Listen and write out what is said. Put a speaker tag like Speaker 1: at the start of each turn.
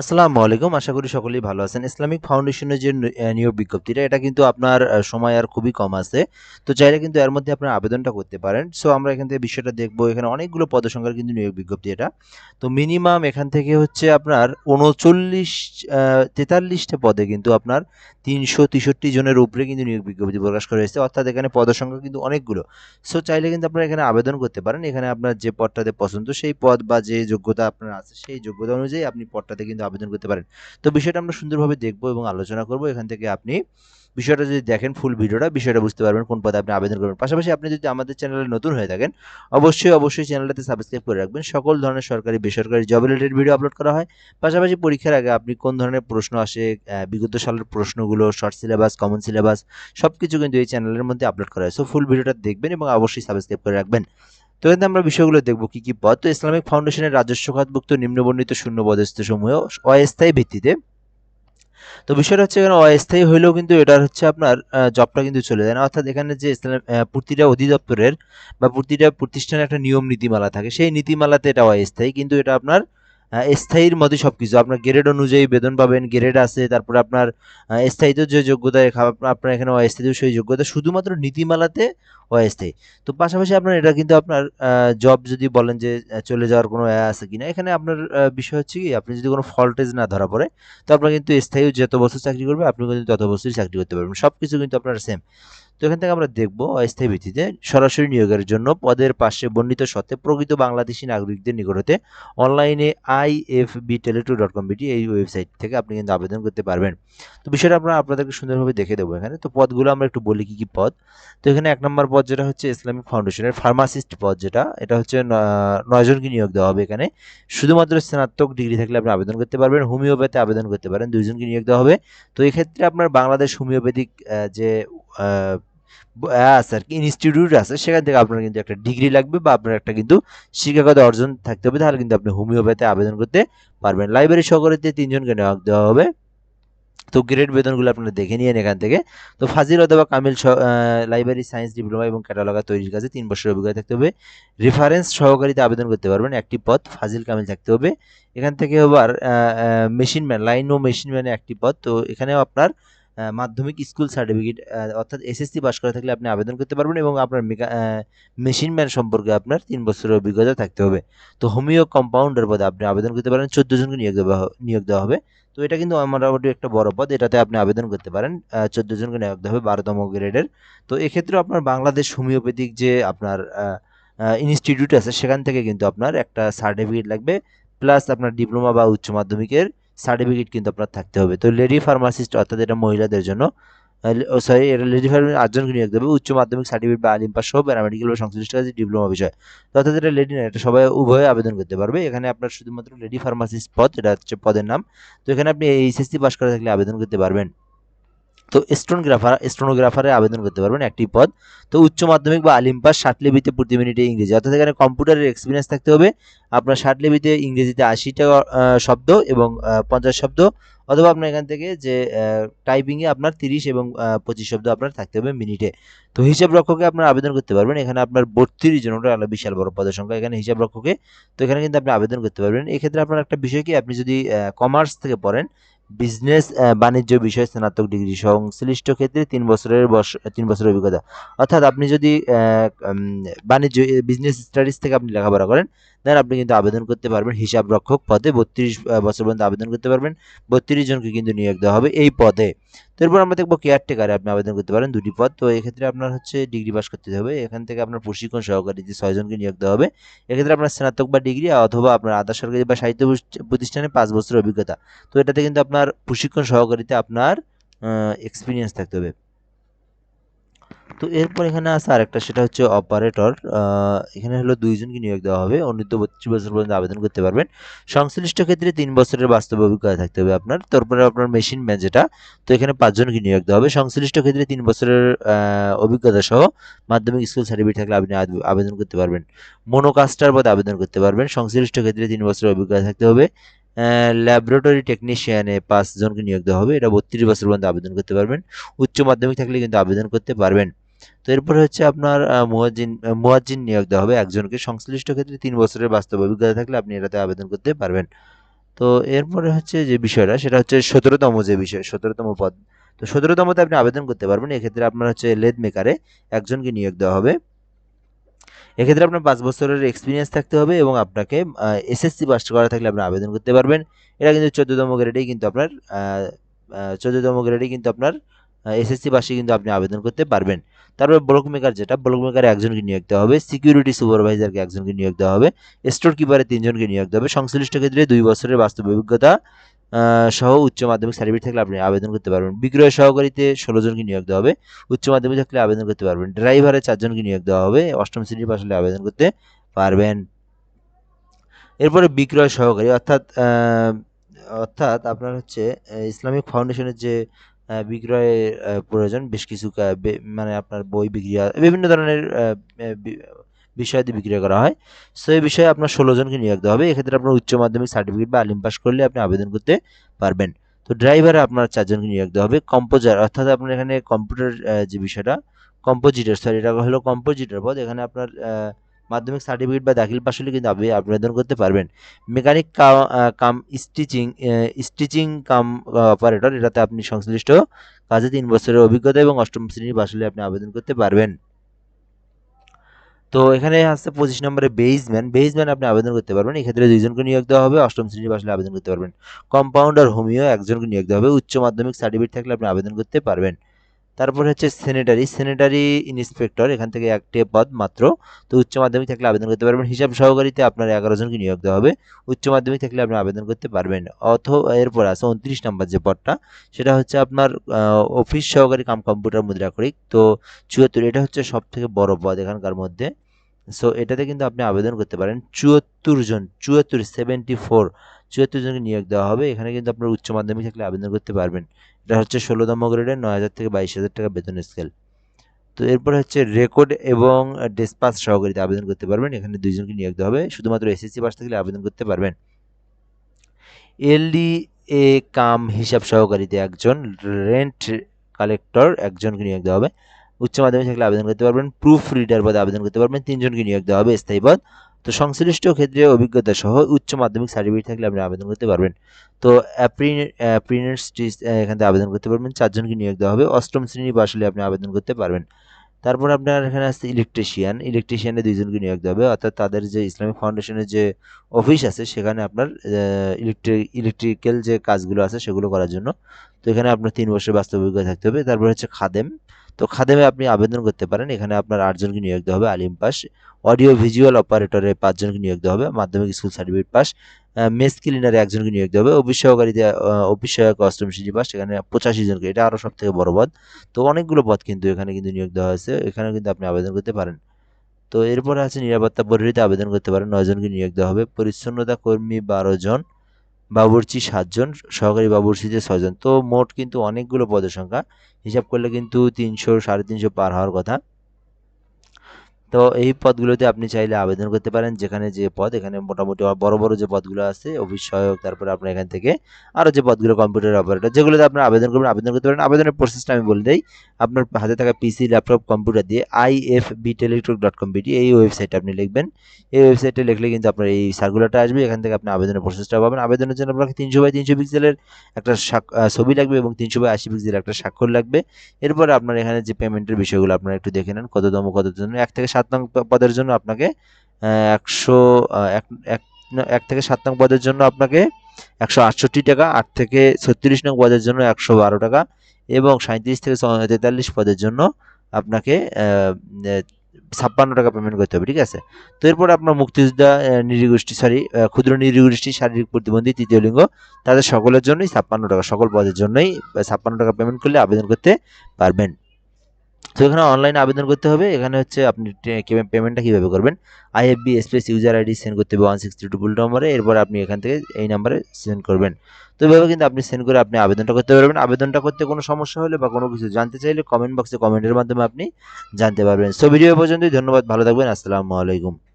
Speaker 1: আসসালামু আলাইকুম, আশা করি সকলেই ভালো আছেন। ইসলামিক ফাউন্ডেশনের যে নিয়োগ বিজ্ঞপ্তিটা, এটা কিন্তু আপনার সময় আর খুবই কম আছে। তো চাইলে কিন্তু এর মধ্যে আপনার আবেদনটা করতে পারেন। সো আমরা এখান থেকে বিষয়টা দেখব। এখানে অনেকগুলো পদসংখ্যার কিন্তু নিয়োগ বিজ্ঞপ্তি এটা। তো মিনিমাম এখান থেকে হচ্ছে আপনার উনচল্লিশ তেতাল্লিশটা পদে কিন্তু আপনার তিনশো তেষট্টি জনের উপরে কিন্তু নিয়োগ বিজ্ঞপ্তি প্রকাশ করা হয়েছে। অর্থাৎ এখানে পদসংখ্যা কিন্তু অনেকগুলো। সো চাইলে কিন্তু আপনারা এখানে আবেদন করতে পারেন। এখানে আপনার যে পদটাতে পছন্দ, সেই পদ বা যে যোগ্যতা আপনার আছে, সেই যোগ্যতা অনুযায়ী আপনি পদটাতে কিন্তু আবেদন করতে পারেন। তো বিষয়টা আমরা সুন্দরভাবে দেখব এবং আলোচনা করব। এখান থেকে আপনি বিষয়টা যদি দেখেন ফুল ভিডিওটা, বিষয়টা বুঝতে পারবেন কোন পদে আপনি আবেদন করবেন। পাশাপাশি আপনি যদি আমাদের চ্যানেলে নতুন হয়ে থাকেন, অবশ্যই অবশ্যই চ্যানেলটাতে সাবস্ক্রাইব করে রাখবেন। সকল ধরনের সরকারি, বেসরকারি জব রিলেটেড ভিডিও আপলোড করা হয়। পাশাপাশি পরীক্ষার আগে আপনি কোন ধরনের প্রশ্ন আসে বিগত সালের প্রশ্নগুলো শর্ট সিলেবাস কমন সিলেবাস সব কিছু কিন্তু এই চ্যানেলের মধ্যে আপলোড করা হয়। সো ফুল ভিডিওটা দেখবেন এবং অবশ্যই সাবস্ক্রাইব করে রাখবেন। তো এখানে আমরা বিষয়গুলো দেখব কি কি পদ তো ইসলামিক ফাউন্ডেশনের রাজস্ব খাতভুক্ত নিম্নবর্ণিত শূন্য পদস্থ সমূহ অস্থায়ী ভিত্তিতে। তো বিষয়টা হচ্ছে এখানে অস্থায়ী হইলেও কিন্তু এটার হচ্ছে আপনার জবটা কিন্তু চলে যায় না। অর্থাৎ এখানে যে ইসলাম প্রতিটা অধিদপ্তরের বা প্রতিটা প্রতিষ্ঠানের একটা নিয়ম নীতিমালা থাকে, সেই নীতিমালাতে এটা অস্থায়ী। কিন্তু এটা আপনার স্থায়ীর মধ্যে সব কিছু আপনার গ্রেড অনুযায়ী বেতন পাবেন গ্রেড আছে তারপরে আপনার আহ, যে যোগ্যতা আপনার এখানে অস্থায়িত্ব সেই যোগ্যতা শুধুমাত্র নীতিমালাতে অস্থায়ী। তো পাশাপাশি আপনার এটা কিন্তু আপনার জব যদি বলেন যে চলে যাওয়ার কোনো আছে কিনা এখানে আপনার বিষয় হচ্ছে কি আপনি যদি কোনো ফল্টেজ না ধরা পড়ে তো আপনার কিন্তু স্থায়ী যত বছর চাকরি করবে আপনি কিন্তু তত বছরই চাকরি করতে পারবেন। সব কিছু কিন্তু আপনার সেম তো এখান থেকে আমরা দেখব অস্থায়ী ভিত্তিতে সরাসরি নিয়োগের জন্য পদের পাশে বর্ণিত সত্ত্বে প্রকৃত বাংলাদেশি নাগরিকদের নিকট হতে অনলাইনে I F B Teletalk dot com BD এই ওয়েবসাইট থেকে আপনি কিন্তু আবেদন করতে পারবেন। তো বিষয়টা আমরা আপনাদেরকে সুন্দরভাবে দেখে দেবো এখানে। তো পদগুলো আমরা একটু বলি কী কী পদ। তো এখানে এক নম্বর পদ যেটা হচ্ছে ইসলামিক ফাউন্ডেশনের ফার্মাসিস্ট পদ যেটা। এটা হচ্ছে নয়জনকে নিয়োগ দেওয়া হবে এখানে। শুধুমাত্র স্নাতক ডিগ্রি থাকলে আপনি আবেদন করতে পারবেন, হোমিওপ্যাথি আবেদন করতে পারেন, দুইজনকে নিয়োগ দেওয়া হবে। তো এক্ষেত্রে আপনার বাংলাদেশ হোমিওপ্যাথিক যে কি ইনস্টিটিউট আছে, সেখান থেকে আপনার কিন্তু একটা ডিগ্রি লাগবে বা আপনার একটা কিন্তু শিক্ষাগত অর্জন থাকতে হবে। তাহলে কিন্তু আপনি হোমিওপ্যাথি আবেদন করতে পারবেন। লাইব্রেরি সহকারীতে তিনজনকে নিয়োগ দেওয়া হবে। তো গ্রেড বেতনগুলো আপনারা দেখে নিয়েন এখান থেকে। তো ফাজিল অথবা কামিল লাইব্রেরি সায়েন্স ডিপ্লোমা এবং ক্যাটালগা তৈরির কাছে তিন বছরের অভিজ্ঞতা থাকতে হবে। রেফারেন্স সহকারীতে আবেদন করতে পারবেন। একটি পদ, ফাজিল কামিল থাকতে হবে। এখান থেকে আবার মেশিন ম্যান লাইন ও মেশিন ম্যানে একটি পদ। তো এখানেও আপনার মাধ্যমিক স্কুল সার্টিফিকেট অর্থাৎ এসএসসি পাস করা থাকলে আপনি আবেদন করতে পারবেন এবং আপনার মেশিন ম্যান সম্পর্কে আপনার তিন বছরের অভিজ্ঞতা থাকতে হবে। তো হোমিও কম্পাউন্ডার পদে আপনি আবেদন করতে পারেন, চোদ্দ জনকে নিয়োগ দেওয়া নিয়োগ দেওয়া হবে। তো এটা কিন্তু মোটামুটি একটা বড় পদ, এটাতে আপনি আবেদন করতে পারেন চোদ্দ জনকে নিয়োগ দেওয়া হবে বারোতম গ্রেডের। তো এক্ষেত্রে আপনার বাংলাদেশ হোমিওপ্যাথিক যে আপনার ইনস্টিটিউট আছে, সেখান থেকে কিন্তু আপনার একটা সার্টিফিকেট লাগবে, প্লাস আপনার ডিপ্লোমা বা উচ্চ মাধ্যমিকের সার্টিফিকেট কিন্তু আপনার থাকতে হবে। তো লেডি ফার্মাসিস্ট অর্থাৎ এটা মহিলাদের জন্য সরি এটা লেডি ফার্মাসিস্ট আটজনকে নিয়োগ দেবে। উচ্চ মাধ্যমিক সার্টিফিকেট বা আলিম্পাস সহ প্যারামেডিক্যাল বা সংশ্লিষ্ট কাজে ডিপ্লোমা বিষয়। অর্থাৎ এটা লেডি না, এটা সবাই উভয়ে আবেদন করতে পারবে। এখানে আপনার শুধুমাত্র লেডি ফার্মাসিস্ট পদ, এটা হচ্ছে পদের নাম। তো এখানে আপনি এইচএসসি পাস করে থাকলে আবেদন করতে পারবেন। তো স্টোনোগ্রাফার, স্টোনোগ্রাফারে আবেদন করতে পারবেন একটি পদ। তো উচ্চ মাধ্যমিক বা আলিম পাস ষাট লিপিতে প্রতি মিনিটে ইংরেজি। অর্থাৎ এখানে কম্পিউটারের এক্সপিরিয়েন্স থাকতে হবে। আপনার ষাট লিপিতে ইংরেজিতে আশিটা শব্দ এবং পঞ্চাশ শব্দ। অথবা আপনার এখান থেকে যে টাইপিংয়ে আপনার তিরিশ এবং পঁচিশ শব্দ আপনার থাকতে হবে মিনিটে। তো হিসাব রক্ষকে আপনার আবেদন করতে পারবেন। এখানে আপনার বত্রিশ জন, ওটা আলাদা বিশাল বড় পদের সংখ্যা। এখানে হিসাব রক্ষকে, তো এখানে কিন্তু আপনি আবেদন করতে পারবেন। এক্ষেত্রে আপনার একটা বিষয় কি, আপনি যদি কমার্স থেকে পড়েন বিজনেস বাণিজ্য বিষয়ে স্নাতক ডিগ্রি সংশ্লিষ্ট ক্ষেত্রে তিন বছরের তিন বছরের অভিজ্ঞতা। অর্থাৎ আপনি যদি বাণিজ্য বিজনেস স্টাডিজ থেকে আপনি লেখাপড়া করেন দেন আপনি কিন্তু আবেদন করতে পারবেন। হিসাব রক্ষক পদে বত্রিশ বছর পর্যন্ত আবেদন করতে পারবেন। বত্রিশ জনকে কিন্তু নিয়োগ দেওয়া হবে এই পদে। তারপর আমরা দেখব কেয়ারটেকারে আপনি আবেদন করতে পারেন দুটি পদ। তো এক্ষেত্রে আপনার হচ্ছে ডিগ্রি পাস করতে হবে। এখান থেকে আপনার প্রশিক্ষণ সহকারী যে ছয়জনকে নিয়োগ দেওয়া হবে, এক্ষেত্রে আপনার স্নাতক বা ডিগ্রি অথবা আপনার আধা সরকারি বা সাহিত্য প্রতিষ্ঠানে পাঁচ বছরের অভিজ্ঞতা। তো এটাতে কিন্তু আপনার প্রশিক্ষণ সহকারীতে আপনার এক্সপিরিয়েন্স থাকতে হবে। তো এরপর এখানে আছে আরেকটা, সেটা হচ্ছে অপারেটর এখানে হলো দুইজনকে নিয়োগ দেওয়া হবে। অনূর্ধ্ব বত্রিশ বছর পর্যন্ত আবেদন করতে পারবেন। সংশ্লিষ্ট ক্ষেত্রে তিন বছরের বাস্তব অভিজ্ঞতা থাকতে হবে আপনার। তারপরে আপনার মেশিন ম্যান যেটা, তো এখানে পাঁচজনকে নিয়োগ দেওয়া হবে। সংশ্লিষ্ট ক্ষেত্রে তিন বছরের অভিজ্ঞতা সহ মাধ্যমিক স্কুল সার্টিফিকেট থাকলে আপনি আবেদন করতে পারবেন। মনোকাস্টার পদে আবেদন করতে পারবেন। সংশ্লিষ্ট ক্ষেত্রে তিন বছরের অভিজ্ঞতা থাকতে হবে। ল্যাবরেটরি টেকনিশিয়ানে পাঁচজনকে নিয়োগ দেওয়া হবে। এটা বত্রিশ বছর পর্যন্ত আবেদন করতে পারবেন। উচ্চ মাধ্যমিক থাকলে কিন্তু আবেদন করতে পারবেন। তো এরপরে হচ্ছে আপনার মুয়াজ্জিন মুয়াজ্জিন নিয়োগ দেওয়া হবে। একজনকে সংশ্লিষ্ট ক্ষেত্রে তিন বছরের বাস্তব অভিজ্ঞতা থাকলে আপনি এটাতে আবেদন করতে পারবেন। তো এরপরে হচ্ছে যে বিষয়টা, সেটা হচ্ছে সতেরোতম যে বিষয়, সতেরোতম পদ। তো সতেরোতমতে আপনি আবেদন করতে পারবেন। এক্ষেত্রে আপনার হচ্ছে লেদ মেকারে একজনকে নিয়োগ দেওয়া হবে। এক্ষেত্রে আপনার পাঁচ বছরের এক্সপিরিয়েন্স থাকতে হবে এবং আপনাকে এসএসসি পাস করা থাকলে আপনি আবেদন করতে পারবেন। এটা কিন্তু চোদ্দতম গ্রেডেই কিন্তু আপনার চোদ্দতম গ্রেডেই কিন্তু আপনার এসএসসি পাশে কিন্তু আপনি আবেদন করতে পারবেন। তারপর ব্লক মেকার যেটা ব্লক মেকারে একজনকে নিয়োগ দেওয়া হবে সিকিউরিটি সুপারভাইজারকে একজনকে নিয়োগ দেওয়া হবে স্টোর কিপারে তিনজনকে নিয়োগ দেওয়া হবে। সংশ্লিষ্ট ক্ষেত্রে দুই বছরের বাস্তব অভিজ্ঞতা সহ উচ্চ মাধ্যমিক সার্টিফিকেট থাকলে আপনি আবেদন করতে পারবেন। বিক্রয় সহকারীতে ষোলো জনকে নিয়োগ দেওয়া হবে, উচ্চ মাধ্যমিক থাকলে আবেদন করতে পারবেন। ড্রাইভারে চারজনকে নিয়োগ দেওয়া হবে, অষ্টম শ্রেণির পাশ হলে আবেদন করতে পারবেন। এরপরে বিক্রয় সহকারী, অর্থাৎ অর্থাৎ আপনার হচ্ছে ইসলামিক ফাউন্ডেশনের যে বিক্রয়ের প্রয়োজন। বেশ কিছু মানে আপনার বই বিক্রি বিভিন্ন ধরনের বিষয়াদি বিক্রয় করা হয়। সো এই বিষয়ে আপনার ষোলো জনকে নিয়োগ দেওয়া হবে। এক্ষেত্রে আপনার উচ্চ মাধ্যমিক সার্টিফিকেট বা আলিম পাস করলে আপনি আবেদন করতে পারবেন। তো ড্রাইভারে আপনার চারজনকে নিয়োগ দেওয়া হবে। কম্পোজার অর্থাৎ আপনার এখানে কম্পিউটার যে বিষয়টা কম্পোজিটার সরি এটা হলো কম্পোজিটার পদ। এখানে আপনার মাধ্যমিক সার্টিফিকেট বা দাখিল পাশ হলে কিন্তু আপনি আবেদন করতে পারবেন। Mechanic cum stitching stitching cum operator এটাতে আপনি সংশ্লিষ্ট কাজে তিন বছরের অভিজ্ঞতা এবং অষ্টম শ্রেণির পাশ হলে আপনি আবেদন করতে পারবেন। তো এখানে আসছে পঁচিশ নম্বরে বেইজম্যান বেইজম্যান আপনি আবেদন করতে পারবেন। এক্ষেত্রে দুইজনকে নিয়োগ দেওয়া হবে, অষ্টম শ্রেণি পাশে আবেদন করতে পারবেন। কম্পাউন্ডার হোমিও একজনকে নিয়োগ দেওয়া হবে। উচ্চ মাধ্যমিক সার্টিফিকেট থাকলে আপনি আবেদন করতে পারবেন। তারপর হচ্ছে সেনেটারি সেনেটারি ইন্সপেক্টর এখান থেকে একটি পদ মাত্র। তো উচ্চ মাধ্যমিক থাকলে আবেদন করতে পারবেন। হিসাব সহকারীতে আপনার এগারো জনকে নিয়োগ দেওয়া হবে। উচ্চ মাধ্যমিক থাকলে আপনি আবেদন করতে পারবেন। অথ, এরপর আছে উনত্রিশ নম্বর যে পদটা, সেটা হচ্ছে আপনার অফিস সহকারী কাম কম্পিউটার মুদ্রাক্ষরিক তো চুয়াত্তর, এটা হচ্ছে সব থেকে বড় পদ এখানকার মধ্যে। সো এটাতে কিন্তু আপনি আবেদন করতে পারেন চুয়াত্তর জন, চুয়াত্তর সেভেন্টি ফোর চুয়াত্তর জনকে নিয়োগ দেওয়া হবে। এখানে কিন্তু আপনার উচ্চ মাধ্যমিক থাকলে আবেদন করতে পারবেন। এটা হচ্ছে ষোলোতম গ্রেডের নয় হাজার থেকে বাইশ হাজার টাকা বেতন স্কেল তো এরপর হচ্ছে রেকর্ড এবং ডেসপাস সহকারীতে আবেদন করতে পারবেন। এখানে দুইজনকে নিয়োগ দেওয়া হবে। শুধুমাত্র এসএসসি পাস থাকলে আবেদন করতে পারবেন। এলডি এ কাম হিসাব সহকারীতে একজন রেন্ট কালেক্টর একজনকে নিয়োগ দেওয়া হবে। উচ্চ মাধ্যমিক থাকলে আবেদন করতে পারবেন। প্রুফ রিডার পদে আবেদন করতে পারবেন। তিনজনকে নিয়োগ দেওয়া হবে স্থায়ী পদ। তো সংশ্লিষ্ট ক্ষেত্রে অভিজ্ঞতা সহ উচ্চ মাধ্যমিক সার্টিফিকেট থাকলে আপনি আবেদন করতে পারবেন। তো অ্যাপ্রিনেন্টিস এখান থেকে আবেদন করতে পারবেন। চারজনকে নিয়োগ দেওয়া হবে। অষ্টম শ্রেণি বা আসলে আপনি আবেদন করতে পারবেন। তারপর আপনার এখানে আসছে ইলেকট্রিশিয়ান ইলেকট্রিশিয়ানে দুইজনকে নিয়োগ দেওয়া হবে। অর্থাৎ তাদের যে ইসলামিক ফাউন্ডেশনের যে অফিস আছে, সেখানে আপনার ইলেকট্রিক ইলেকট্রিক্যাল যে কাজগুলো আছে, সেগুলো করার জন্য। তো এখানে আপনার তিন বছর বাস্তব অভিজ্ঞতা থাকতে হবে। তারপর হচ্ছে খাদেম। তো খাদেমে আপনি আবেদন করতে পারেন। এখানে আপনার আটজনকে নিয়োগ দেওয়া হবে, আলিম পাস। অডিও ভিজুয়াল অপারেটরে পাঁচজনকে নিয়োগ দেওয়া হবে, মাধ্যমিক স্কুল সার্টিফিকেট পাস। মেস ক্লিনারে একজনকে নিয়োগ দেওয়া হবে অফিস সহকারীতে অফিস সহায়ক অষ্টম শ্রেণি পাস, এখানে পঁচাশি জনকে। এটা আরও সব থেকে বড় পদ। তো অনেকগুলো পদ কিন্তু এখানে কিন্তু নিয়োগ দেওয়া হয়েছে। এখানে কিন্তু আপনি আবেদন করতে পারেন। তো এরপরে আছে নিরাপত্তা পরিহিতে আবেদন করতে পারেন, নয়জনকে নিয়োগ দেওয়া হবে। পরিচ্ছন্নতা কর্মী বারো জন। বাবুর্চি সাতজন, সহকারী বাবুর্চিতে ছজন তো মোট কিন্তু অনেকগুলো পদের সংখ্যা। হিসাব করলে কিন্তু তিনশো, সাড়ে তিনশো পার হওয়ার কথা। তো এই পদগুলোতে আপনি চাইলে আবেদন করতে পারেন। যেখানে যে পদ, এখানে মোটামুটি বড় বড় যে পদগুলো আছে, অফিস সহায়ক, তারপরে আপনার এখান থেকে আরও যে পদগুলো কম্পিউটার অপারেটর যেগুলোতে আপনার আবেদন করবেন, আবেদন করতে পারেন। আবেদনের প্রসেসটা আমি বলে দিই, আপনার হাতে থাকা পিসি ল্যাপটপ কম্পিউটার দিয়ে I F B Teletalk dot com BD এই ওয়েবসাইটে আপনি লিখবেন। এই ওয়েবসাইটে লিখলে কিন্তু আপনার এই সার্কুলারটা আসবে, এখান থেকে আপনি আবেদনের প্রসেসটা পাবেন। আবেদনের জন্য আপনাকে তিনশো বাই তিনশো পিক্সেলের একটা ছবি লাগবে এবং তিনশো বাই আশি পিক্সেলের একটা স্বাক্ষর লাগবে। এরপরে আপনার এখানে যে পেমেন্টের বিষয়গুলো আপনারা একটু দেখে নেন কত কততম কত এক থেকে সাত নং পদের জন্য আপনাকে একশো এক এক থেকে সাত নং পদের জন্য আপনাকে একশো আটষট্টি টাকা, আট থেকে ছত্রিশ নং পদের জন্য একশো বারো টাকা এবং সাঁত্রিশ থেকে তেতাল্লিশ পদের জন্য আপনাকে ছাপ্পান্ন টাকা পেমেন্ট করতে হবে, ঠিক আছে? তো এরপর আপনার মুক্তিযোদ্ধা নিরীগোষ্ঠী সরি ক্ষুদ্র নিরীগোষ্ঠী, শারীরিক প্রতিবন্ধী, তৃতীয় লিঙ্গ, তাদের সকলের জন্যই ছাপ্পান্ন টাকা, সকল পদের জন্যই ছাপ্পান্ন টাকা পেমেন্ট করলে আবেদন করতে পারবেন। তো এখানে অনলাইনে আবেদন করতে হবে। এখানে হচ্ছে আপনি পেমেন্টটা কীভাবে করবেন? IFB space user ID send করতে হবে ওয়ান সিক্স টু নম্বরে এরপর আপনি এখান থেকে এই নাম্বারে সেন্ড করবেন। তো এভাবে কিন্তু আপনি সেন্ড করে আপনি আবেদনটা করতে পারবেন। আবেদনটা করতে কোনো সমস্যা হলে বা কোনো কিছু জানতে চাইলে কমেন্ট বক্সে কমেন্টের মাধ্যমে আপনি জানতে পারবেন। সো ভিডিও পর্যন্তই। ধন্যবাদ। ভালো থাকবেন। আসসালামু আলাইকুম।